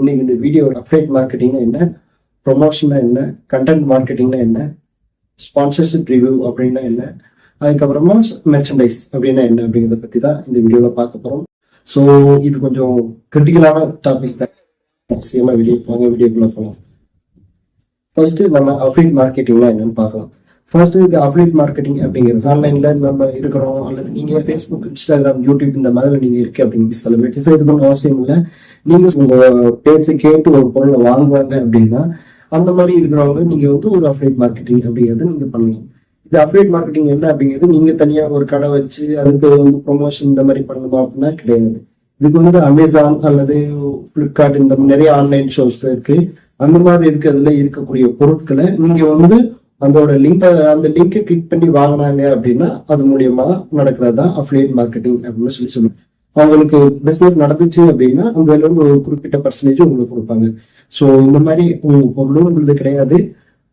இன்னைக்கு இந்த video update மார்க்கெட்டிங்னா என்ன ப்ரொமோஷன்னா என்ன கண்டென்ட் மார்க்கெட்டிங்னா என்ன ஸ்பான்சர்ஷிப் ரிவ்யூ அப்படின்னா என்ன அதுக்கப்புறமா மெர்ச்சன்டைஸ் அப்படின்னா என்ன அப்படிங்கிறத பத்தி தான் இந்த வீடியோல பார்க்க போறோம். ஸோ இது கொஞ்சம் கிரிட்டிக்கலான டாபிக் தான். அவசியமா வெளியே போங்க வீடியோக்குள்ள போகலாம் ஃபர்ஸ்ட் நம்ம அப்டேட் மார்க்கெட்டிங்னா என்னன்னு பார்க்கலாம். ஃபர்ஸ்ட் இதுக்கு அப்டேட் மார்க்கெட்டிங் அப்படிங்கிறது. ஆன்லைன்ல நம்ம இருக்கிறோம். அல்லது நீங்க ஃபேஸ்புக் இன்ஸ்டாகிராம் யூடியூப் இந்த மாதிரி நீங்க இருக்கு அப்படிங்கிறது செலிபிரிட்டிஸ் பண்ண அவசியம் இல்லை. நீங்க உங்க பேச்சை கேட்டு ஒரு பொருளை வாங்குவாங்க அப்படின்னா அந்த மாதிரி இருக்கிறவங்க நீங்க வந்து ஒரு அப்டேட் மார்க்கெட்டிங் அப்படிங்கிறது நீங்க பண்ணலாம். இது அப்டேட் மார்க்கெட்டிங் என்ன அப்படிங்கிறது நீங்க தனியா ஒரு கடை வச்சு அதுக்கு வந்து ப்ரொமோஷன் இந்த மாதிரி பண்ணணுமா அப்படின்னா கிடையாது. இதுக்கு வந்து அமேசான் அல்லது பிளிப்கார்ட் இந்த மாதிரி நிறைய ஆன்லைன் ஷோஸ் இருக்கு. அந்த மாதிரி இருக்கிறதுல இருக்கக்கூடிய பொருட்களை நீங்க வந்து அதோட லிங்க் அந்த லிங்கை கிளிக் பண்ணி வாங்கினாங்க அப்படின்னா அது மூலியமா நடக்கிறது தான் அஃபிலியேட் மார்க்கெட்டிங் அப்படின்னு சொல்லி சொல்லுவாங்க. அவங்களுக்கு பிசினஸ் நடந்துச்சு அப்படின்னா அங்க ஒரு குறிப்பிட்ட பர்சன்டேஜ் உங்களுக்கு கொடுப்பாங்க. ஸோ இந்த மாதிரி உங்க பொருளும் உங்களுக்கு கிடையாது.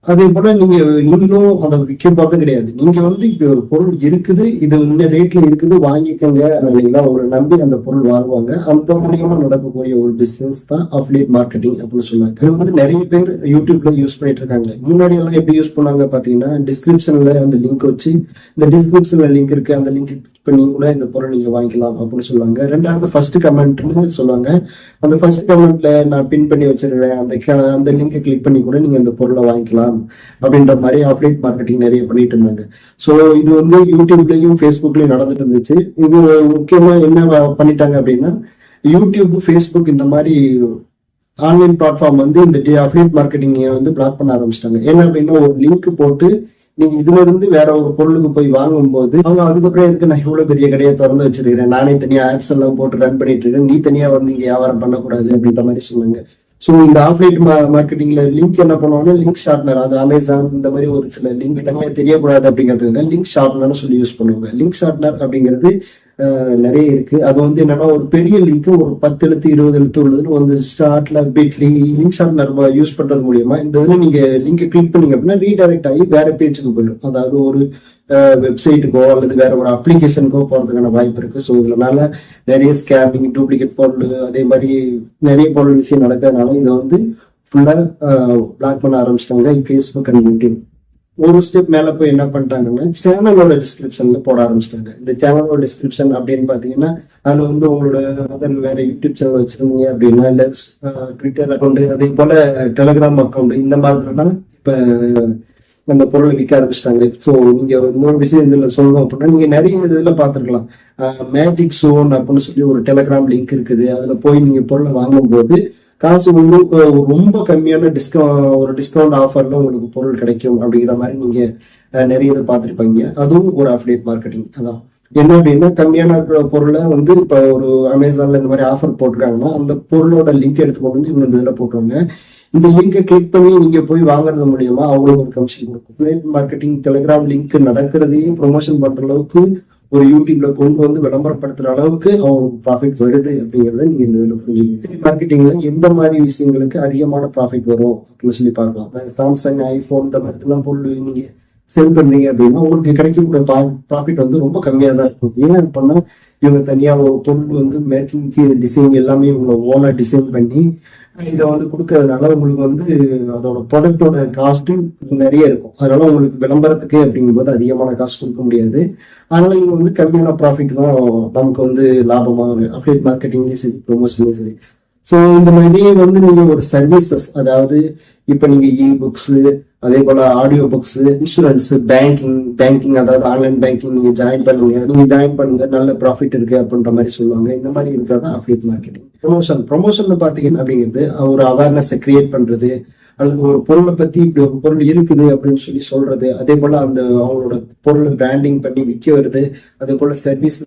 அதே போல நீங்க நீங்களும் அதை விற்க கிடையாது. நீங்க வந்து இப்ப ஒரு பொருள் இருக்குது இது இந்த ரேட்ல இருக்குது வாங்கிக்கோங்க அப்படிங்களா ஒரு நம்பி அந்த பொருள் வாங்குவாங்க. அந்த மூலியமா நடக்கக்கூடிய ஒரு பிசினஸ் தான் அப்லேட் மார்க்கெட்டிங் அப்படின்னு சொல்லுவாங்க இது வந்து நிறைய பேர் யூடியூப்ல யூஸ் பண்ணிட்டு இருக்காங்க. முன்னாடி எல்லாம் எப்படி யூஸ் பண்ணாங்க பாத்தீங்கன்னா டிஸ்கிரிப்ஷன்ல அந்த லிங்க் வச்சு இந்த டிஸ்கிரிப்ஷன்ல லிங்க் இருக்கு அந்த லிங்க் இப்ப நீங்க கூட இந்த பொருள் நீங்க வாங்கிக்கலாம் அப்படின்னு சொல்லுவாங்க ரெண்டாவது ஃபர்ஸ்ட் கமெண்ட்னு சொல்லுவாங்க அந்த ஃபர்ஸ்ட் கமெண்ட்ல நான் பின் பண்ணி வச்சிருக்கேன் அந்த அந்த லிங்கை கிளிக் பண்ணி கூட நீங்க இந்த பொருளை வாங்கிக்கலாம் அப்படின்ற மாதிரி அப்டேட் மார்க்கெட்டிங் நிறைய பண்ணிட்டு இருந்தாங்க. ஸோ இது வந்து யூடியூப்லயும் ஃபேஸ்புக்லயும் நடந்துட்டு இருந்துச்சு. இது முக்கியமா என்ன பண்ணிட்டாங்க அப்படின்னா யூடியூப் ஃபேஸ்புக் இந்த மாதிரி ஆன்லைன் பிளாட்ஃபார்ம் வந்து இந்த அஃபிலியேட் மார்க்கெட்டிங்கை வந்து பிளாக் பண்ண ஆரம்பிச்சிட்டாங்க. என்ன அப்படின்னா ஒரு லிங்க் போட்டு நீங்க இதுல இருந்து வேற ஒரு பொருளுக்கு போய் வாங்கும்போது அவங்க அதுக்கப்புறம் எதுக்கு நான் இவ்வளவு பெரிய கடையை திறந்து வச்சிருக்கிறேன்? நானே தனியா ஆப்ஸ் எல்லாம் போட்டு ரன் பண்ணிட்டு இருக்கேன். நீ தனியா வந்து இங்க வியாபாரம் பண்ணக்கூடாது அப்படின்ற மாதிரி சொன்னாங்க. ஸோ இந்த ஆஃப்லைன் மார்க்கெட்டிங்ல லிங்க் என்ன பண்ணுவாங்கன்னா லிங்க் ஷார்ட்னர் அது அமேசான் இந்த மாதிரி ஒரு சில லிங்க் தனியாக தெரியக்கூடாது அப்படிங்கிறதுக்கு லிங்க் ஷார்ட்னர்னு சொல்லி யூஸ் பண்ணுவாங்க. லிங்க் ஷார்ட்னர் அப்படிங்கிறது நிறைய இருக்கு. அது வந்து என்னன்னா ஒரு பெரிய லிங்க் ஒரு பத்து எழுத்து இருபது எழுத்து உள்ளதுன்னு வந்து ஸ்டார்ட்ல பிட்லி லிங்க் நம்ம யூஸ் பண்றது மூலியமா இந்த இதுல நீங்க லிங்க் கிளிக் பண்ணீங்க அப்படின்னா ரீடைரக்ட் ஆகி வேற பேஜுக்கு போயிடும். அதாவது ஒரு வெப்சைட்டுக்கோ அல்லது வேற ஒரு அப்ளிகேஷனுக்கோ போறதுக்கான வாய்ப்பு இருக்கு. ஸோ இதனால நிறைய ஸ்கேமிங் டூப்ளிகேட் பொருள் அதே மாதிரி நிறைய பொருள் விஷயம் நடக்கிறதுனால இதை வந்து ஃபுல்லா பிளாக் பண்ண ஆரம்பிச்சிட்டாங்க. ஃபேஸ்புக் அண்ட் யூடியூப் ஒரு ஸ்டெப் மேல போய் என்ன பண்ணிட்டாங்கன்னா சேனலோட டிஸ்கிரிப்ஷன்ல போட ஆரம்பிச்சிட்டாங்க. இந்த சேனலோட டிஸ்கிரிப்ஷன் அப்படின்னு பாத்தீங்கன்னா அதுல வந்து உங்களோட அதர் வேற யூடியூப் சேனல் வச்சிருந்தீங்க அப்படின்னா இல்ல ட்விட்டர் அக்கௌண்ட் அதே போல டெலிகிராம் அக்கௌண்ட் இந்த மாதிரிலாம் இப்ப அந்த பொருளை விற்க ஆரம்பிச்சிட்டாங்க. ஸோ நீங்க இன்னொரு விஷயம் இதுல சொல்லணும் அப்படின்னா நீங்க நிறைய இதுல பாத்துருக்கலாம் மேஜிக் சோன் அப்படின்னு சொல்லி ஒரு டெலிகிராம் லிங்க் இருக்குது. அதுல போய் நீங்க பொருளை வாங்கும்போது காசு வந்து ரொம்ப கம்மியான டிஸ்கவுண்ட் ஒரு டிஸ்கவுண்ட் ஆஃபர்ல உங்களுக்கு பொருள் கிடைக்கும் அப்படிங்கிற மாதிரி நீங்க நிறைய இதை பார்த்துருப்பீங்க அதுவும் ஒரு அஃபிலியேட் மார்க்கெட்டிங் அதான். என்ன அப்படின்னா கம்மியான இருக்கிற பொருளை வந்து இப்போ ஒரு அமேசான்ல இந்த மாதிரி ஆஃபர் போட்டிருக்காங்கன்னா அந்த பொருளோட லிங்க் எடுத்து கொண்டு வந்து இவங்க இதில் போட்டுருவாங்க. இந்த லிங்கை கிளிக் பண்ணி நீங்க போய் வாங்குறது மூலியமா அவங்களுக்கு ஒரு கமிஷன் கொடுக்கும். மார்க்கெட்டிங் டெலிகிராம் லிங்க் நடக்கிறதையும் ப்ரொமோஷன் பண்ற அளவுக்கு ஒரு யூடியூப்ல கொண்டு வந்து விளம்பரப்படுத்துற அளவுக்கு அவங்களுக்கு ப்ராஃபிட் வருது அப்படிங்கறத நீங்க இந்த இதுல புரிஞ்சுக்கணும் மார்க்கெட்டிங்ல எந்த மாதிரி விஷயங்களுக்கு அதிகமான ப்ராஃபிட் வரும் அப்படின்னு சொல்லி பார்க்கலாம். சாம்சங் ஐபோன் இந்த மாதிரி எல்லாம் பொருள் நீங்க செல் பண்றீங்க அப்படின்னா உங்களுக்கு கிடைக்கக்கூடிய ப்ராஃபிட் வந்து ரொம்ப கம்மியா தான் இருக்கும். ஏன் பண்ணா இவங்க தனியா ஒரு பொருள் வந்து மேக்கிங்க்கு டிசைன் எல்லாமே இவங்க ஓனா டிசைன் பண்ணி இதை வந்து கொடுக்கறதுனால உங்களுக்கு வந்து அதோட ப்ராடக்டோட காஸ்ட்டும் நிறைய இருக்கும். அதனால உங்களுக்கு விளம்பரத்துக்கு அப்படிங்கும்போது அதிகமான காசு கொடுக்க முடியாது. அதனால இங்கே வந்து கம்மியான ப்ராஃபிட் தான் நமக்கு வந்து லாபமாக அப்டேட் மார்க்கெட்டிங்லேயும் சரி ப்ரொமோஷன்லையும் சரி. ஸோ இந்த மாதிரி வந்து நீங்கள் ஒரு சர்வீசஸ் அதாவது இப்போ நீங்கள் இ புக்ஸு அதே போல audio books insurance banking banking அதாவது ஆன்லைன் பேங்கிங் நீங்க ஜாயின் பண்ணுங்க. நீங்க ஜாயின் பண்ணுங்க நல்ல ப்ராஃபிட் இருக்கு அப்படின்ற மாதிரி சொல்லுவாங்க. இந்த மாதிரி இருக்கிறது அஃபிலியேட் மார்க்கெட்டிங் ப்ரொமோஷன் ப்ரொமோஷன் பாத்தீங்கன்னா அப்படிங்கிறது ஒரு அவேர்னஸை கிரியேட் பண்றது அல்லது ஒரு பொருளை பத்தி இப்படி ஒரு பொருள் இருக்குது அப்படின்னு சொல்லி சொல்றது அதே போல அந்த அவங்களோட பொருளை பிராண்டிங் பண்ணி விற்க வருது அதே போல சர்வீஸ்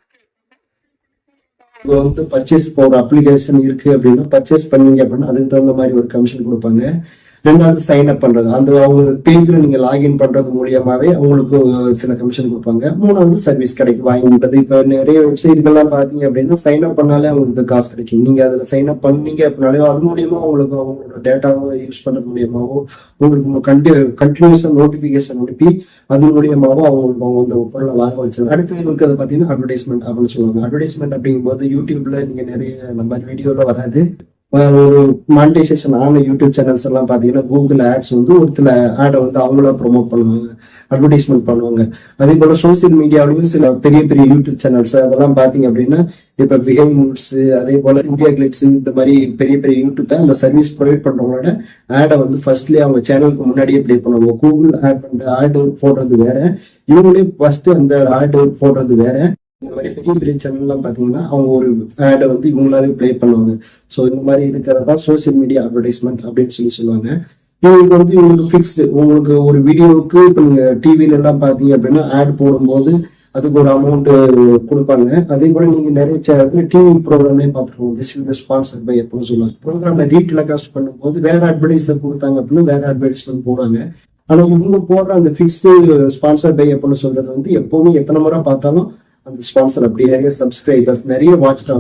இப்போ வந்து பர்ச்சேஸ் போற அப்ளிகேஷன் இருக்கு அப்படின்னா பர்ச்சேஸ் பண்ணீங்க அப்படின்னா அதுக்கு தகுந்த மாதிரி ஒரு கமிஷன் கொடுப்பாங்க. ரெண்டாவது சைன் அப் பண்றது. அந்த அவங்க பேஜ்ல நீங்க லாகின் பண்றது மூலியமாவே அவங்களுக்கு சில கமிஷன் கொடுப்பாங்க. மூணாவது சர்வீஸ் கிடைக்கும் வாங்கின்றது இப்ப நிறைய வெப்சைட்கள்லாம் பாத்தீங்க அப்படின்னா சைன் அப் பண்ணாலே அவங்களுக்கு காசு கிடைக்கும். நீங்க அதுல சைன் அப் பண்ணீங்க அப்படின்னாலே அது மூலியமா அவங்களுக்கு அவங்களோட டேட்டாவை யூஸ் பண்ணது மூலியமாவோ உங்களுக்கு கண்டி கண்டினியூஸா நோட்டிபிகேஷன் அனுப்பி அது மூலியமாவோ அவங்களுக்கு அவங்க அந்த பொருளை வாங்க வச்சிருக்காங்க அடுத்து இருக்கிறது பாத்தீங்கன்னா அட்வர்டைஸ்மெண்ட் அப்படின்னு சொல்லுவாங்க. அட்வர்டைஸ்மெண்ட் அப்படிங்கும்போது யூடியூப்ல நீங்க நிறைய நம்ம வீடியோல வராது. ஒரு மானிட்டைசேஷன் ஆன யூடியூப் சேனல்ஸ் எல்லாம் பாத்தீங்கன்னா கூகுள் ஆட்ஸ் வந்து ஒரு சில ஆடை வந்து அவங்களா ப்ரொமோட் பண்ணுவாங்க அட்வர்டைஸ்மெண்ட் பண்ணுவாங்க. அதே போல சோசியல் மீடியாவிலும் சில பெரிய பெரிய யூடியூப் சேனல்ஸ் அதெல்லாம் பாத்தீங்க அப்படின்னா இப்ப பிஹேவ் மூட்ஸ் அதே போல இந்தியா கிளிட்ஸ் இந்த மாதிரி பெரிய பெரிய யூடியூப் அந்த சர்வீஸ் ப்ரொவைட் பண்றவங்களோட ஆடை வந்து ஃபர்ஸ்ட்லேயே அவங்க சேனலுக்கு முன்னாடியே ப்ளே பண்ணுவாங்க. கூகுள் ஆட் பண்ற ஆடு போடுறது வேற இவங்களே ஃபர்ஸ்ட் அந்த ஆடு போடுறது வேற. இந்த மாதிரி பெரிய பெரிய சேனல்லாம் பார்த்தீங்கன்னா அவங்க ஒரு ஆடை வந்து இவங்களாவே ப்ளே பண்ணுவாங்க. ஸோ இந்த மாதிரி இருக்கிறதா சோசியல் மீடியா அட்வர்டைஸ்மெண்ட் அப்படின்னு சொல்லி சொல்லுவாங்க. இவங்களுக்கு வந்து இவங்களுக்கு ஃபிக்ஸ்டு உங்களுக்கு ஒரு வீடியோவுக்கு இப்போ நீங்கள் டிவியில எல்லாம் பார்த்தீங்க அப்படின்னா ஆட் போடும்போது அதுக்கு ஒரு அமௌண்ட் கொடுப்பாங்க. அதே போல நீங்க நிறைய டிவி ப்ரோக்ராம்லயே பார்த்துருவோம் திஸ் வீடியோ ஸ்பான்சர் பை எப்படின்னு சொல்லுவாங்க. ப்ரோக்ராம்ல ரீடெலிகாஸ்ட் பண்ணும்போது வேற அட்வர்டைஸர் கொடுத்தாங்க அப்படின்னா வேற அட்வர்டைஸ்மெண்ட் போடுறாங்க ஆனா இவங்க போடுற அந்த ஃபிக்ஸ்டு ஸ்பான்சர் பை எப்போன்னு சொல்றது வந்து எப்பவுமே எத்தனை முறை பார்த்தாலும் அந்த ஸ்பான்சர் அப்படியே சப்ஸ்கிரைபர்ஸ் நிறைய வாட்ச்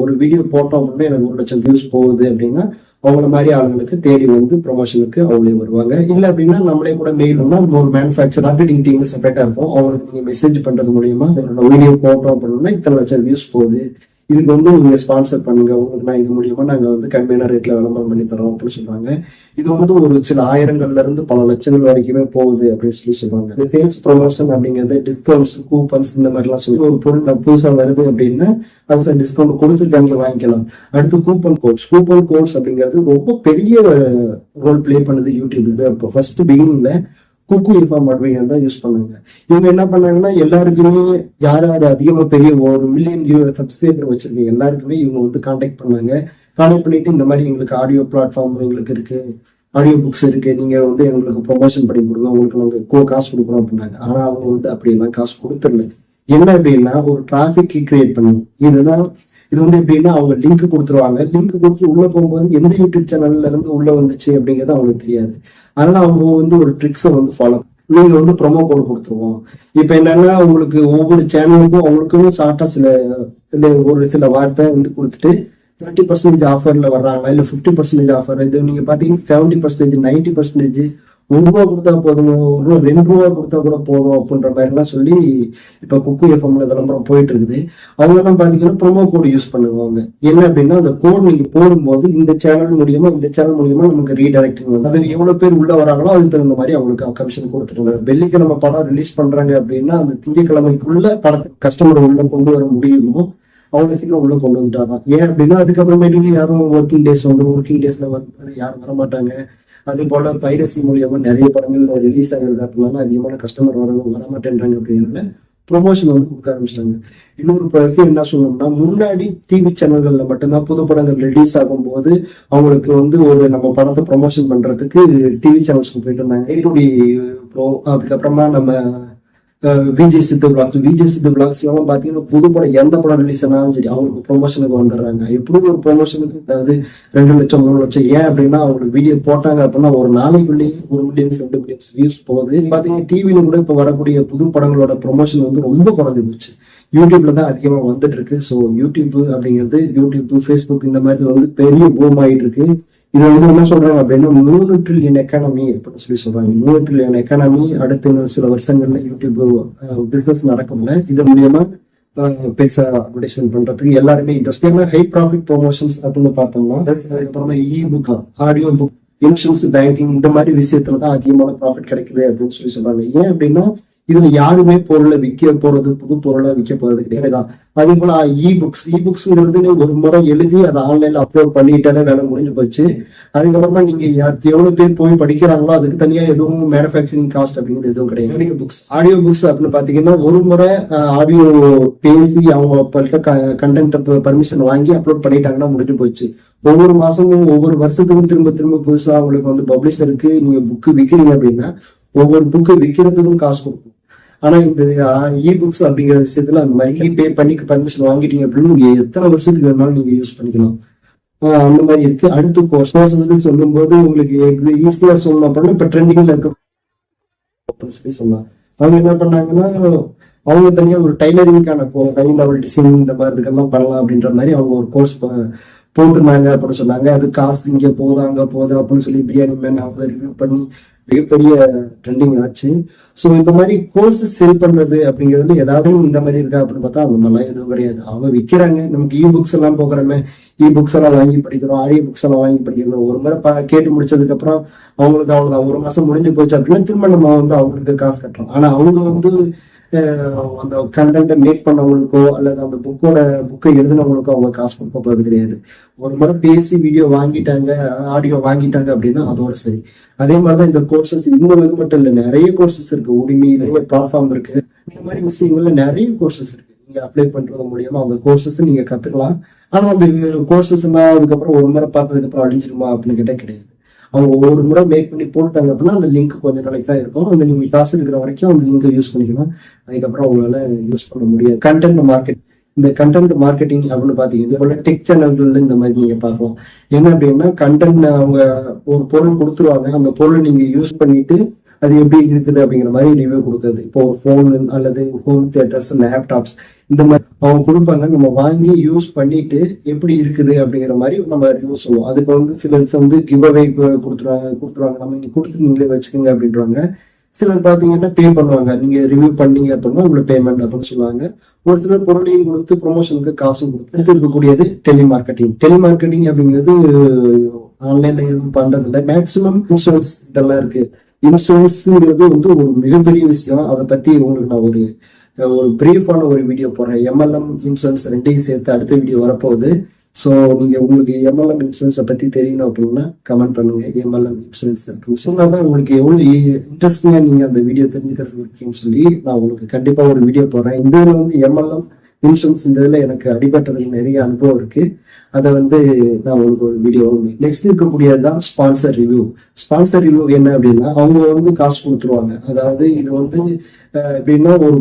ஒரு வீடியோ போட்டோம் அப்படின்னா எனக்கு ஒரு லட்சம் வியூஸ் போகுது அப்படின்னா அவங்கள மாதிரி ஆளுங்களுக்கு தேடி வந்து ப்ரொமோஷனுக்கு அவங்களே வருவாங்க. இல்ல அப்படின்னா நம்மளே கூட மெயில் ஒரு மேனுஃபேக்சர் மார்க்கெட்டிங் டீம் செப்பரேட்டா இருக்கும் அவங்களுக்கு நீங்க மெசேஜ் பண்றது மூலியமா வீடியோ போட்டோம் அப்படின்னா இத்தனை லட்சம் வியூஸ் போகுது. இதுக்கு வந்து நீங்க ஸ்பான்சர் பண்ணுங்க. உங்களுக்கு நான் இது மூலியமா நாங்க வந்து கம்மியான ரேட்ல விளம்பரம் பண்ணி தரோம் அப்படின்னு சொல்றாங்க. இது வந்து ஒரு சில ஆயிரங்கள்ல இருந்து பல லட்சங்கள் வரைக்குமே போகுது அப்படின்னு சொல்லி சொல்லுவாங்க இந்த சேல்ஸ் ப்ரொமோஷன் அப்படிங்கிறது டிஸ்கவுண்ட்ஸ் கூப்பன்ஸ் இந்த மாதிரிலாம் சொல்லி ஒரு பொருள் புதுசா வருது அப்படின்னா அது டிஸ்கவுண்ட் கொடுத்துட்டு அங்கே வாங்கிக்கலாம். அடுத்து கூப்பன் கோட்ஸ் கூப்பன் கோட்ஸ் அப்படிங்கிறது ரொம்ப பெரிய ரோல் ப்ளே பண்ணுது யூடியூப்ல இப்போ ஃபர்ஸ்ட் பிகினிங்ல குக்கு இன்ஃபார்ம் அப்படிங்கிறது தான் யூஸ் பண்ணாங்க. இவங்க என்ன பண்ணாங்கன்னா எல்லாருக்குமே யார் யார் அதிகமாக பெரிய ஒரு மில்லியன் சப்ஸ்கிரைபர் வச்சிருக்கீங்க எல்லாருக்குமே இவங்க வந்து காண்டாக்ட் பண்ணாங்க காண்டாக்ட் பண்ணிட்டு இந்த மாதிரி எங்களுக்கு ஆடியோ பிளாட்ஃபார்ம் எங்களுக்கு இருக்கு ஆடியோ புக்ஸ் இருக்கு நீங்க வந்து எங்களுக்கு ப்ரொமோஷன் பண்ணி கொடுங்க உங்களுக்கு நாங்கள் கோ காசு கொடுக்குறோம் அப்படின்னாங்க. ஆனா அவங்க வந்து அப்படியெல்லாம் காசு கொடுத்துடல. என்ன அப்படின்னா ஒரு டிராஃபிக் கிரியேட் பண்ணணும். இதுதான் இது வந்து எப்படின்னா அவங்க லிங்க் கொடுத்துருவாங்க. லிங்க் கொடுத்து உள்ள போகும்போது எந்த யூடியூப் சேனல்ல இருந்து உள்ள வந்துச்சு அப்படிங்கிறது அவங்களுக்கு தெரியாது. அதனால அவங்க வந்து ஒரு ட்ரிக்ஸை வந்து ஃபாலோ நீங்க வந்து ப்ரொமோ கோடு கொடுத்துருவோம். இப்ப என்னன்னா உங்களுக்கு ஒவ்வொரு சேனலுக்கும் அவங்களுக்குமே ஷார்ட்டா சில இந்த ஒரு சில வார்த்தை வந்து கொடுத்துட்டு தேர்ட்டி பர்சன்டேஜ் ஆஃபர்ல வர்றாங்க இல்ல ஃபிஃப்டி பர்சன்டேஜ் ஆஃபர் இது நீங்க பாத்தீங்கன்னா செவன்டி பர்சன்டேஜ் நைன்டி பர்சன்டேஜ் ஒரு ரூபா கொடுத்தா போதும்? ஒரு ரூபா ரெண்டு ரூபா கொடுத்தா கூட போதும் அப்படின்ற மாதிரிலாம் சொல்லி இப்போ குக்கு எஃப்எம்ல விளம்பரம் போயிட்டு இருக்குது அவங்க எல்லாம் பாத்தீங்கன்னா ப்ரோமோ கோடு யூஸ் பண்ணுவாங்க. என்ன அப்படின்னா அந்த கோடு நீங்க போடும்போது இந்த சேனல் மூலியமா இந்த சேனல் மூலியமா நமக்கு ரீடைரக்டிங் வந்து அது எவ்வளவு பேர் உள்ள வராங்களோ அதுக்கு தகுந்த மாதிரி அவங்களுக்கு கமிஷன் கொடுத்துருங்க வெள்ளிக்கிழமை படம் ரிலீஸ் பண்றாங்க அப்படின்னா அந்த திங்கக்கிழமைக்குள்ள படத்தை கஸ்டமர் உள்ள கொண்டு வர முடியுமோ அவ்வளோ சீக்கிரம் உள்ள கொண்டு வந்துட்டாதான். ஏன் அப்படின்னா அதுக்கப்புறமேட்டுக்கு யாரும் ஒர்க்கிங் டேஸ் வந்து ஒர்க்கிங் டேஸ்ல வந்து யாரும் வர மாட்டாங்க அதே போல பைரசி மூலியமா நிறைய படங்கள் ரிலீஸ் ஆகிறது அப்படின்னால அதிகமான கஸ்டமர் வர வரமாட்டேன்றாங்க அப்படிங்கிறதுல ப்ரொமோஷன் வந்து கொடுக்க ஆரம்பிச்சிட்டாங்க. இன்னொரு விஷயம் என்ன சொல்லணும்னா முன்னாடி டிவி சேனல்கள்ல மட்டும்தான் புது படங்கள் ரிலீஸ் ஆகும்போது அவங்களுக்கு வந்து ஒரு நம்ம படத்தை ப்ரொமோஷன் பண்றதுக்கு டிவி சேனல்ஸ்க்கு போயிட்டு இருந்தாங்க. ஏடி ப்ரோ அதுக்கப்புறமா நம்ம விஜய் சித்து பிளாக்ஸ் விஜய் சித்து பிளாக்ஸ் எல்லாம் பாத்தீங்கன்னா புது படம் எந்த படம் ரிலீஸ் ஆனாலும் சரி அவங்களுக்கு ப்ரொமோஷனுக்கு வந்துடுறாங்க எப்படி ஒரு ப்ரொமோஷனுக்கு அதாவது ரெண்டு லட்சம் மூணு லட்சம் ஏன் அப்படின்னா அவங்களுக்கு வீடியோ போட்டாங்க அப்படின்னா ஒரு நாளைக்குள்ளேயே ஒரு மில்லியன்ஸ் ரெண்டு மில்லியன்ஸ் வியூஸ் போகுது பாத்தீங்கன்னா டிவியில கூட இப்ப வரக்கூடிய புது படங்களோட ப்ரொமோஷன் வந்து ரொம்ப குறைஞ்சு போச்சு யூடியூப்ல தான் அதிகமா வந்துட்டு இருக்கு ஸோ யூடியூப் அப்படிங்கிறது யூடியூப் ஃபேஸ்புக் இந்த மாதிரி வந்து பெரிய பூம் ஆயிட்டு இருக்கு இது வந்து என்ன சொல்றாங்க அப்படின்னா மூணு ட்ரில்லியன் எக்கானமி அப்படின்னு சொல்லி சொல்றாங்க. மூணு ட்ரில்லியன் எக்கானமி அடுத்த சில வருஷங்கள்ல யூடியூப் பிசினஸ் நடக்கும்ல. இது மூலியமா பெருசா அட்வர்டைஸ்மெண்ட் பண்றதுக்கு எல்லாருமே இன்ட்ரெஸ்ட் ஏன்னா ஹை ப்ராஃபிட் ப்ரொமோஷன்ஸ் அப்படின்னு பார்த்தோம்னா அதுக்கப்புறமா e book audio book insurance banking இந்த மாதிரி விஷயத்துல தான் அதிகமான ப்ராஃபிட் கிடைக்குது அப்படின்னு சொல்லி சொல்றாங்க. ஏன் அப்படின்னா இதுல யாருமே பொருளை விற்க போறது புது பொருளை விற்க போறது கிடையாது. அதே போல இ புக்ஸ் இ புக்ஸ்ங்கிறது ஒரு முறை எழுதி அதை ஆன்லைன்ல அப்லோட் பண்ணிட்டாலே வேலை முடிஞ்சு போச்சு. அதுக்கப்புறமா நீங்க எவ்வளவு பேர் போய் படிக்கிறாங்களோ அதுக்கு தனியா எதுவும் மேனுஃபேக்சரிங் காஸ்ட் அப்படிங்கிறது எதுவும் கிடையாது. ஆடியோ புக்ஸ் ஆடியோ புக்ஸ் அப்படின்னு பாத்தீங்கன்னா ஒரு முறை ஆடியோ பேசி அவங்க கண்டென்ட் பர்மிஷன் வாங்கி அப்லோட் பண்ணிட்டாங்கன்னா முடிஞ்சு போச்சு. ஒவ்வொரு மாசமும் ஒவ்வொரு வருஷத்துக்கும் திரும்ப திரும்ப புதுசா அவங்களுக்கு வந்து பப்ளிஷருக்கு நீங்க புக்கு விற்கிறீங்க அப்படின்னா ஒவ்வொரு புக்கு விக்கிறதுக்கும் காசு கொடுக்கும். ஆனா இந்த இ புக்ஸ் அப்படிங்கிற விஷயத்துல அந்த மாதிரி பே பண்ணி பர்மிஷன் வாங்கிட்டீங்க அப்படின்னு நீங்க எத்தனை வருஷத்துக்கு வேணாலும் நீங்க யூஸ் பண்ணிக்கலாம். அந்த மாதிரி இருக்கு. அடுத்து கோர்ஸ் சொல்லும்போது உங்களுக்கு ஈஸியா சொல்லணும் அப்படின்னா இப்ப ட்ரெண்டிங்ல இருக்க அப்படின்னு சொல்லி சொல்லலாம். அவங்க என்ன பண்ணாங்கன்னா அவங்க தனியா ஒரு டைலரிங்கான கோ ஹை லெவல் டிசைன் இந்த மாதிரி இதுக்கெல்லாம் பண்ணலாம் அப்படின்ற மாதிரி அவங்க ஒரு கோர்ஸ் போட்டிருந்தாங்க அப்படின்னு சொன்னாங்க. அது காசு இங்க போதும் அங்க போதும் அப்படின்னு சொல்லி பிரியாணி மேன் அவங்க ரிவ்யூ பண்ணி மிகப்பெரிய ட்ரெண்டிங் ஆச்சு. ஸோ இந்த மாதிரி கோர்சஸ் செல் பண்றது அப்படிங்கிறது ஏதாவது இந்த மாதிரி இருக்கா அப்படின்னு பார்த்தா அந்த மாதிரிலாம் எதுவும் கிடையாது. அவங்க விற்கிறாங்க நமக்கு இ புக்ஸ் எல்லாம் போகிறோமே. இ புக்ஸ் எல்லாம் வாங்கி படிக்கிறோம். ஆடியோ புக்ஸ் எல்லாம் வாங்கி படிக்கிறோம். ஒரு முறை கேட்டு முடிச்சதுக்கு அப்புறம் அவங்களுக்கு அவ்வளவுதான் ஒரு மாசம் முடிஞ்சு போச்சு அப்படின்னா திரும்ப நம்ம வந்து அவங்களுக்கு காசு கட்டுறோம். ஆனா அவங்க வந்து அந்த கண்டென்ட்டை மேக் பண்ணவங்களுக்கோ அல்லது அந்த புக்கோட புக்கை எழுதினவங்களுக்கோ அவங்க காசு கொடுக்க போகிறது கிடையாது. ஒரு முறை பேசி வீடியோ வாங்கிட்டாங்க ஆடியோ வாங்கிட்டாங்க அப்படின்னா அதோட சரி. அதே மாதிரிதான் இந்த கோர்சஸ் இன்னும் இது மட்டும் இல்லை நிறைய கோர்சஸ் இருக்கு. உரிமை நிறைய பிளாட்ஃபார்ம் இருக்கு. இந்த மாதிரி விஷயங்கள்ல நிறைய கோர்சஸ் இருக்கு. நீங்க அப்ளை பண்றது மூலியமா அந்த கோர்சஸ் நீங்க கத்துக்கலாம். ஆனா அந்த கோர்சஸ் அதுக்கப்புறம் ஒரு முறை பார்த்ததுக்கு அப்புறம் அழிஞ்சிருமா அப்படின்னு கேட்டா கிடையாது. அவங்க ஒரு முறை மேக் பண்ணி போட்டாங்க அப்படின்னா அந்த லிங்க் கொஞ்ச நாளைக்கு தான் இருக்கும். அந்த நீங்க காசு இருக்கிற வரைக்கும் அந்த லிங்கை யூஸ் பண்ணிக்கலாம். அதுக்கப்புறம் அவங்களால யூஸ் பண்ண முடியாது. கண்டென்ட் மார்க்கெட் இந்த கண்டென்ட் மார்க்கெட்டிங் அப்படின்னு பாத்தீங்கன்னா போல டெக் சேனல்கள் இந்த மாதிரி நீங்க பார்க்கலாம். என்ன அப்படின்னா கண்டென்ட் அவங்க ஒரு பொருள் கொடுத்துருவாங்க. அந்த பொருள் நீங்க யூஸ் பண்ணிட்டு அது எப்படி இருக்குது அப்படிங்கிற மாதிரி ரிவ்யூ கொடுக்குறது இப்போ ஃபோனு ஃபோன் அல்லது ஹோம் தியேட்டர்ஸ் லேப்டாப்ஸ் இந்த மாதிரி அவங்க கொடுப்பாங்க. நம்ம வாங்கி யூஸ் பண்ணிட்டு எப்படி இருக்குது அப்படிங்கிற மாதிரி நம்ம ரிவ்யூ சொல்லுவோம். அதுக்கு வந்து சிலர் வந்து கிவ் அவே கொடுத்துருவாங்க கொடுத்துருவாங்க. நம்ம இங்கே கொடுத்து நீங்களே வச்சுக்கோங்க அப்படின்றாங்க. சிலர் பார்த்தீங்கன்னா பே பண்ணுவாங்க. நீங்க ரிவ்யூ பண்ணீங்க அப்படின்னா உங்களுக்கு பேமெண்ட் அப்படின்னு சொல்லுவாங்க. ஒரு சிலர் பொருளையும் கொடுத்து ப்ரொமோஷனுக்கு காசும் கொடுத்து அடுத்து இருக்கக்கூடியது டெலிமார்க்கெட்டிங் டெலிமார்க்கெட்டிங் அப்படிங்கிறது ஆன்லைன்ல எதுவும் பண்றது இல்லை மேக்சிமம் இன்சூரன்ஸ் இதெல்லாம் இருக்கு. இன்சூரன்ஸுங்கிறது வந்து ஒரு மிகப்பெரிய விஷயம். அதை பத்தி உங்களுக்கு நான் ஒரு ஒரு பிரீஃபான ஒரு வீடியோ போடுறேன். எம்எல்எம் இன்சூரன்ஸ் ரெண்டையும் சேர்த்து அடுத்த வீடியோ வரப்போகுது. ஸோ நீங்க உங்களுக்கு எம்எல்எம் இன்சூரன்ஸை பத்தி தெரியணும் அப்படின்னா கமெண்ட் பண்ணுங்க. எம்எல்எம் இன்சூரன்ஸ் அப்படின்னு சொன்னாதான் உங்களுக்கு எவ்வளவு இன்ட்ரெஸ்டிங்கா நீங்க அந்த வீடியோ தெரிஞ்சுக்கிறது இருக்குன்னு சொல்லி நான் உங்களுக்கு கண்டிப்பா ஒரு வீடியோ போடுறேன். இந்த வந்து எம்எல்எம் இன்சூரன்ஸ் எனக்கு அடிபட்டதுல நிறைய அனுபவம் இருக்கு. அதை வந்து நான் உங்களுக்கு ஒரு வீடியோ நெக்ஸ்ட் இருக்கக்கூடியதுதான் ஸ்பான்சர் ரிவ்யூ ஸ்பான்சர் ரிவ்யூ என்ன அப்படின்னா அவங்க வந்து காசு கொடுத்துருவாங்க. அதாவது இது வந்து எப்படின்னா ஒரு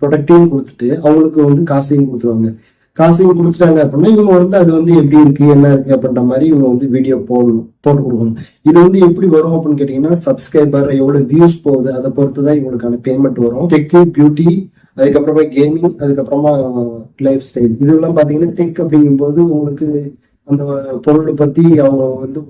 ப்ரொடக்டையும் கொடுத்துட்டு அவங்களுக்கு வந்து காசையும் கொடுத்துருவாங்க. காசையும் கொடுத்துட்டாங்க அப்படின்னா இவங்க வந்து அது வந்து எப்படி இருக்கு என்ன இருக்கு அப்படின்ற மாதிரி இவங்க வந்து வீடியோ போடணும் போட்டு கொடுக்கணும். இது வந்து எப்படி வரும் அப்படின்னு கேட்டீங்கன்னா சப்ஸ்கிரைபர் எவ்வளவு வியூஸ் போகுது அதை பொறுத்து தான் இவங்களுக்கான பேமெண்ட் வரும். டெக்கு பியூட்டி அதுக்கப்புறமா கேமிங் அதுக்கப்புறமா லைஃப் ஸ்டைல் இதெல்லாம் பார்த்தீங்கன்னா டெக் அப்படிங்கும்போது உங்களுக்கு அந்த பொருளை பத்தி அவங்க வந்து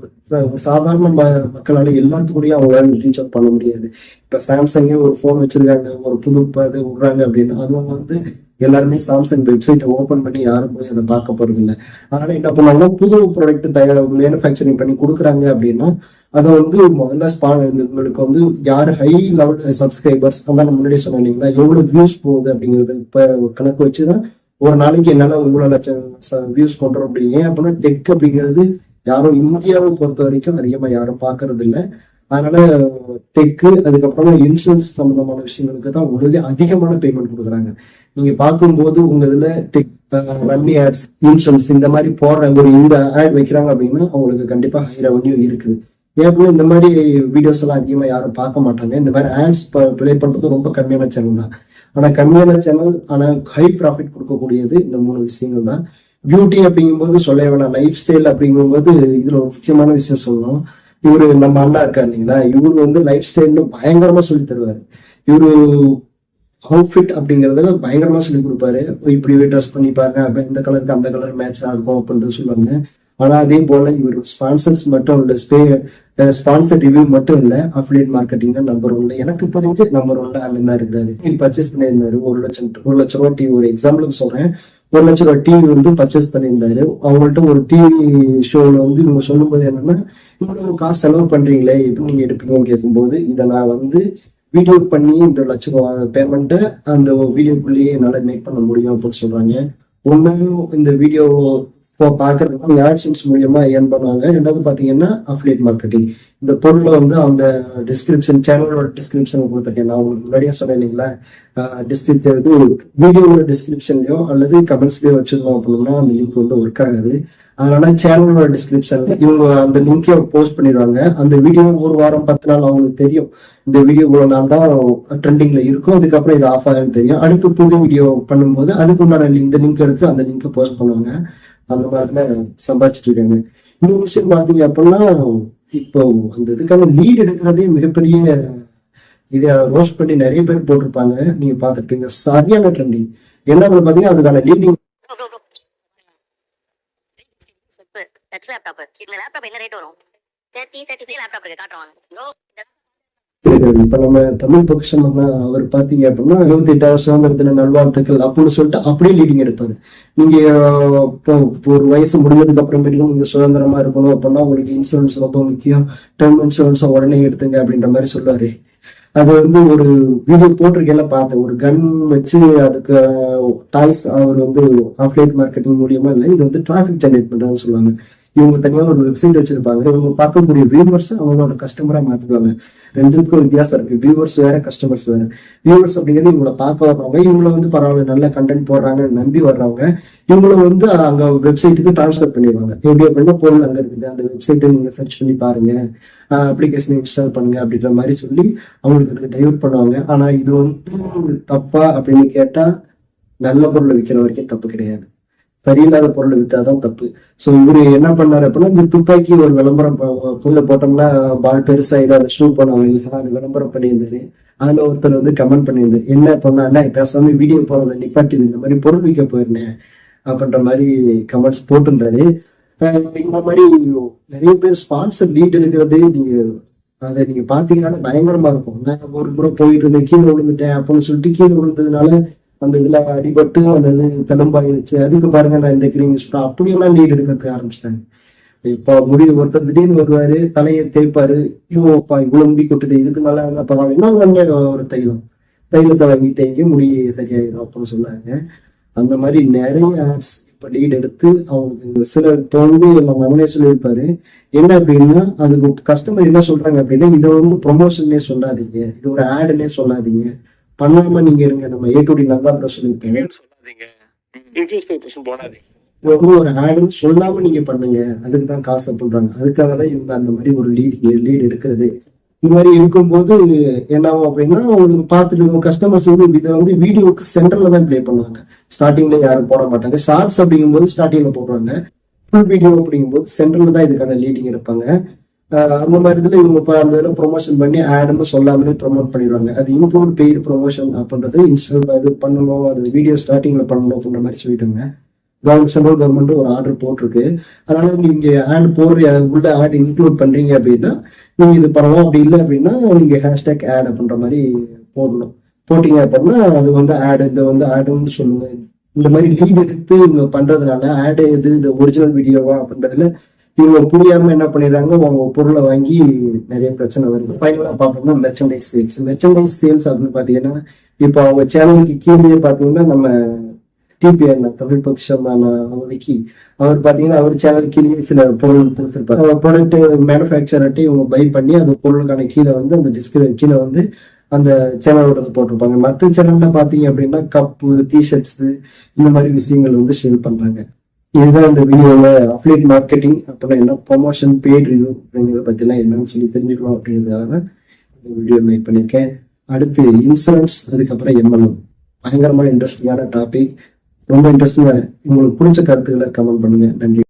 சாதாரண ம- மக்களால எல்லாத்துக்குள்ளேயும் அவங்களால ரீச் அவுட் பண்ண முடியாது. இப்ப சாம்சங்கே ஒரு போன் வச்சிருக்காங்க ஒரு புது இது விடுறாங்க அப்படின்னா அதுவும் வந்து எல்லாருமே சாம்சங் வெப்சைட்டை ஓபன் பண்ணி யாரும் போய் அதை பார்க்க போறது இல்லை அதனால என்ன பண்ணுவாங்கன்னா புது ப்ராடக்ட் தயார் மேனுஃபேக்சரிங் பண்ணி கொடுக்குறாங்க அப்படின்னா அதை வந்து முதல்ல ஸ்பா உங்களுக்கு வந்து யார் ஹை லெவல் சப்ஸ்கிரைபர்ஸ் அதான் நான் முன்னாடியே சொன்னேன் எவ்வளவு வியூஸ் போகுது அப்படிங்கிறது. இப்ப கணக்கு வச்சுதான் ஒரு நாளைக்கு என்னால இவ்வளவு லட்சம் வியூஸ் பண்ணுறோம் அப்படி ஏன் அப்படின்னா டெக் அப்படிங்கிறது யாரும் இந்தியாவை பொறுத்த வரைக்கும் அதிகமா யாரும் பாக்குறது இல்ல. அதனால டெக்கு அதுக்கப்புறமா இன்சூரன்ஸ் சம்பந்தமான விஷயங்களுக்கு தான் உங்களுக்கு அதிகமான பேமெண்ட் கொடுக்குறாங்க. நீங்க பார்க்கும்போது உங்க இதுல டெக் ரம்மி ஆட்ஸ் இன்சூரன்ஸ் இந்த மாதிரி போடுற ஒரு இந்த ஆட் வைக்கிறாங்க அப்படின்னா அவங்களுக்கு கண்டிப்பா ஹை ரெவன்யூ இருக்குது. ஏன் இந்த மாதிரி வீடியோஸ் எல்லாம் அதிகமா யாரும் பார்க்க மாட்டாங்க. இந்த மாதிரி ஆட்ஸ் ப்ளே பண்றது ரொம்ப கம்மியான சேனல் தான். ஆனா கம்மியான சேனல் ஆனா ஹை ப்ராஃபிட் கொடுக்கக்கூடியது இந்த மூணு விஷயங்கள் தான். பியூட்டி அப்படிங்கும்போது சொல்ல வேணாம். லைஃப் ஸ்டைல் அப்படிங்கும்போது இதுல ஒரு முக்கியமான விஷயம் சொல்லணும். இவரு நம்ம அண்ணா இருக்காரு இல்லைங்களா? இவரு வந்து லைஃப் ஸ்டைல்னு பயங்கரமா சொல்லி தருவாரு. இவரு அவுட்ஃபிட் அப்படிங்கறதுல பயங்கரமா சொல்லி கொடுப்பாரு. இப்படி ட்ரெஸ் பண்ணி பாருங்க அப்ப இந்த கலருக்கு அந்த கலர் மேட்ச் ஆகும் அப்படின்றது சொல்லுவாங்க. ஆனா அதே போல இவர் ஸ்பான்சர்ஸ் மட்டும் இல்ல ஸ்பே ஸ்பான்சர் ரிவ்யூ மட்டும் இல்ல அஃபிலியேட் மார்க்கெட்டிங்ல நம்பர் ஒன்ல எனக்கு தெரிஞ்சு நம்பர் ஒன்ல அண்ணன் தான் இருக்கிறாரு. பர்ச்சேஸ் பண்ணியிருந்தாரு. ஒரு லட்சம் ஒரு லட்சம் ரூபாய் டிவி ஒரு எக்ஸாம்பிளுக்கு சொல்றேன். ஒரு லட்சம் ரூபாய் டிவி வந்து பர்ச்சேஸ் பண்ணியிருந்தாரு. அவங்கள்ட்ட ஒரு டிவி ஷோல வந்து இவங்க சொல்லும்போது என்னன்னா இவ்வளவு காசு செலவு பண்றீங்களே எப்படி நீங்க எடுப்பீங்கன்னு கேட்கும்போது இதை நான் வந்து வீடியோ பண்ணி இந்த லட்ச ரூபா பேமெண்ட்டை அந்த வீடியோக்குள்ளேயே என்னால மேக் பண்ண முடியும் அப்படின்னு சொல்றாங்க. ஒண்ணு இந்த வீடியோ இப்போ பாக்குறதுக்கு ஆட்சன்ஸ் மூலியமா ஏர்ன் பண்ணுவாங்க? ரெண்டாவது பாத்தீங்கன்னா அஃபிலியேட் மார்க்கெட்டிங் இந்த பொருளை வந்து அந்த டிஸ்கிரிப்ஷன் சேனலோட டிஸ்கிரிப்ஷன் கொடுத்துருக்கேன். நான் உங்களுக்கு முன்னாடியே சொன்னேன் இல்லைங்களா? டிஸ்கிரிப்ஷன் வீடியோவோட டிஸ்கிரிப்ஷன்லயோ அல்லது கமெண்ட்ஸ்லயோ வச்சிருந்தோம் அப்படின்னா அந்த லிங்க் வந்து ஒர்க் ஆகாது. அதனால சேனலோட டிஸ்கிரிப்ஷன்ல இவங்க அந்த லிங்கை போஸ்ட் பண்ணிடுவாங்க. அந்த வீடியோ ஒரு வாரம் பத்து நாள் அவங்களுக்கு தெரியும். இந்த வீடியோ இவ்வளவு நாள் தான் ட்ரெண்டிங்ல இருக்கும். அதுக்கப்புறம் இது ஆஃப் ஆகுன்னு தெரியும். அடுத்து புது வீடியோ பண்ணும்போது அதுக்கு உண்டான இந்த லிங்க் எடுத்து அந்த லிங்கை போஸ்ட் பண்ணுவாங்க. அந்த மாதிரிதான் சம்பாதிச்சிட்டு இருக்காங்க இன்னொரு விஷயம் பாத்தீங்க அப்படின்னா இப்போ அந்த இதுக்கான லீட் எடுக்கிறதே மிகப்பெரிய இதை ரோஸ்ட் பண்ணி நிறைய பேர் போட்டிருப்பாங்க. நீங்க பாத்துருப்பீங்க சரியான ட்ரெண்டிங் என்ன பாத்தீங்கன்னா அதுக்கான லீடிங் லேப்டாப் என்ன ரேட் வரும்? தேர்ட்டி தேர்ட்டி லேப்டாப் இருக்கு. காட்டுவாங்க இருக்கிறது இப்ப நம்ம தமிழ் பொக்கிஷம் அவர் பாத்தீங்க அப்படின்னா இருபத்தி எட்டாவது சுதந்திர தின நல்வாழ்த்துக்கள் அப்படின்னு சொல்லிட்டு அப்படியே லீடிங் எடுப்பாரு. நீங்க இப்போ ஒரு வயசு முடிஞ்சதுக்கு அப்புறமேட்டுக்கும் நீங்க சுதந்திரமா இருக்கணும் அப்படின்னா உங்களுக்கு இன்சூரன்ஸ் ரொம்ப முக்கியம். டேர்ம் இன்சூரன்ஸ் உடனே எடுத்துங்க அப்படின்ற மாதிரி சொல்லுவாரு. அது வந்து ஒரு வீடியோ போட்டிருக்கையில பார்த்தேன். ஒரு கன் வச்சு அதுக்கு டாய்ஸ் அவர் வந்து ஆஃப்லைன் மார்க்கெட்டிங் மூலியமா இல்லை இது வந்து டிராஃபிக் ஜென்ரேட் பண்றதுன்னு சொல்லுவாங்க. இவங்க தனியாக ஒரு வெப்சைட் வச்சிருப்பாங்க. இவங்க பார்க்கக்கூடிய வியூவர்ஸ் அவங்களோட கஸ்டமரா மாத்துவாங்க ரெண்டுக்கும் வித்தியாசம் இருக்கு. வியூவர்ஸ் வேற கஸ்டமர்ஸ் வேற. வியூவர்ஸ் அப்படிங்கிறது இவங்கள பார்க்க வர்றவங்க இவங்கள வந்து பரவாயில்ல நல்ல கண்டென்ட் போடுறாங்கன்னு நம்பி வர்றவங்க இவங்கள வந்து அங்க வெப்சைட்டுக்கு டிரான்ஸ்ஃபர் பண்ணிடுவாங்க. எப்படி அப்படின்னா பொருள் அங்க இருக்குது. அந்த வெப்சைட்டை நீங்க சர்ச் பண்ணி பாருங்க. அப்ளிகேஷன் இன்ஸ்டால் பண்ணுங்க அப்படின்ற மாதிரி சொல்லி அவங்களுக்கு அதுக்கு டைவர்ட் பண்ணுவாங்க. ஆனா இது வந்து தப்பா அப்படின்னு கேட்டா நல்ல பொருளை விற்கிற வரைக்கும் தப்பு கிடையாது. சரியில்லாத பொருளை வித்தாதான் தப்பு. சோ இவரு என்ன பண்ணாரு அப்படின்னா இந்த துப்பாக்கி ஒரு விளம்பரம் புள்ள போட்டோம்னா பால் பெருசாயிரும் அதை ஷூ பண்ணுவாங்க விளம்பரம் பண்ணியிருந்தாரு. அதுல ஒருத்தர் வந்து கமெண்ட் பண்ணியிருந்தாரு. என்ன பண்ணா பேசாம வீடியோ போறதை நிப்பாட்டி இந்த மாதிரி பொருள் விற்க போயிருந்தேன் அப்படின்ற மாதிரி கமெண்ட்ஸ் போட்டிருந்தாரு. இந்த மாதிரி நிறைய பேர் ஸ்பான்சர் லீட் எடுக்கிறது நீங்க அதை நீங்க பாத்தீங்கன்னா பயங்கரமா இருக்கும். நான் ஒரு முறை போயிட்டு இருந்தேன் கீழே விழுந்துட்டேன் அப்படின்னு சொல்லிட்டு கீழே விழுந்ததுனால அந்த இதுல அடிபட்டு அந்த இது தெலும்பாயிருச்சு அதுக்கு பாருங்க நான் இந்த கிரீம் யூஸ் பண்ணேன் அப்படியெல்லாம் லீட் எடுக்க ஆரம்பிச்சிட்டாங்க. இப்போ முடிவு ஒருத்தர் திடீர்னு வருவாரு தலையை தேய்ப்பாரு. ஐயோப்பா இவ்வளவு முடி கொட்டுது இதுக்கு மேல இருந்தா பரவாயில்ல இன்னும் ஒரு தைலம். தைலத்தை வாங்கி தேங்கி முடி சரியாயிடும் அப்படின்னு சொன்னாங்க. அந்த மாதிரி நிறைய ஆட்ஸ் இப்ப லீட் எடுத்து அவங்களுக்கு சில இப்போ வந்து நம்ம அவனே சொல்லியிருப்பாரு. என்ன அப்படின்னா அதுக்கு கஸ்டமர் என்ன சொல்றாங்க அப்படின்னா இதை வந்து ப்ரொமோஷன்னே சொல்லாதீங்க. இது ஒரு ஆடுன்னே சொல்லாதீங்க. பண்ணாம நீங்க இருங்க. நம்ம ஏ டு டி நல்லா சொல்லியிருப்பேன் சொல்லாதீங்க. இன்வெஸ்டிகேஷன் போடாதீங்க. இது ஒரு ஆடுன்னு சொல்லாம நீங்க பண்ணுங்க. அதுக்கு தான் காசு பண்றாங்க. அதுக்காக தான் இவங்க அந்த மாதிரி ஒரு லீட் லீட் எடுக்கிறது. இந்த மாதிரி இருக்கும்போது என்ன ஆகும் அப்படின்னா உங்களுக்கு பார்த்துட்டு கஸ்டமர்ஸ் வந்து இதை வந்து வீடியோவுக்கு சென்டர்ல தான் ப்ளே பண்ணுவாங்க. ஸ்டார்டிங்ல யாரும் போட மாட்டாங்க. ஷார்ட்ஸ் அப்படிங்கும்போது ஸ்டார்டிங்ல போடுவாங்க. ஃபுல் வீடியோ அப்படிங்கும்போது சென்டர்ல தான் இதுக்கான லீடிங் எடுப்பாங்க. அந்த மாதிரி இதில் இவங்க இப்போ அந்த இதில் ப்ரொமோஷன் பண்ணி ஆடுன்னு சொல்லாமலே ப்ரொமோட் பண்ணிடுவாங்க. அது இன்க்ளூட் பெய்டு ப்ரொமோஷன் அப்படின்றது இன்ஸ்டாகிராம் இது பண்ணணும் அது வீடியோ ஸ்டார்டிங்ல பண்ணணும் அப்படின்ற மாதிரி சொல்லிட்டாங்க. கவர்மெண்ட் சென்ட்ரல் கவர்மெண்ட் ஒரு ஆர்டர் போட்டிருக்கு. அதனால நீங்க ஆட் போடுற உள்ள ஆட் இன்க்ளூட் பண்றீங்க அப்படின்னா நீங்க இது பண்ணலாம். அப்படி இல்லை அப்படின்னா நீங்க ஹேஷ்டேக் ஆட் அப்படின்ற மாதிரி போடணும். போட்டீங்க அப்படின்னா அது வந்து ஆட் இது வந்து ஆடுன்னு சொல்லுங்க. இந்த மாதிரி லீட் எடுத்து இவங்க பண்றதுனால ஆட் எது இது ஒரிஜினல் வீடியோவா அப்படின்றதுல இவங்க புரியாம என்ன பண்ணிடுறாங்க அவங்க பொருளை வாங்கி நிறைய பிரச்சனை வருது. ஃபைனலா பார்த்தோம்னா மெர்ச்சன்டைஸ் சேல்ஸ் மெர்ச்சன்டைஸ் சேல்ஸ் அப்படின்னு பாத்தீங்கன்னா இப்போ அவங்க சேனலுக்கு கீழே பாத்தீங்கன்னா நம்ம டிபிஆர் தமிழ் பக்ஷமான அவருக்கு அவர் பாத்தீங்கன்னா அவர் சேனல் கீழே சில பொருள் கொடுத்துருப்பாரு. ப்ராடக்ட் மேனுஃபேக்சர்ட்டே இவங்க பை பண்ணி அந்த பொருளுக்கான கீழே வந்து அந்த டிஸ்கிரி கீழே வந்து அந்த சேனலோட போட்டிருப்பாங்க. மற்ற சேனல்ல பாத்தீங்க அப்படின்னா கப்பு டிஷர்ட்ஸ் இந்த மாதிரி விஷயங்கள் வந்து சேல் பண்றாங்க. இதுதான் இந்த வீடியோல அஃபிலேட் மார்க்கெட்டிங் அப்புறம் என்ன ப்ரொமோஷன் பெய்ட் ரிவ்யூ அப்படிங்கிறத பத்திலாம் என்னன்னு சொல்லி தெரிஞ்சுக்கணும் அப்படிங்கிறதுக்காக தான் இந்த வீடியோ மேக் பண்ணியிருக்கேன். அடுத்து இன்சூரன்ஸ் அதுக்கப்புறம் எம்எல்எம் பயங்கரமான இன்ட்ரெஸ்டிங்கான டாபிக் ரொம்ப இன்ட்ரெஸ்டிங்காக உங்களுக்கு பிடிச்ச கருத்துக்களை கமெண்ட் பண்ணுங்க. நன்றி.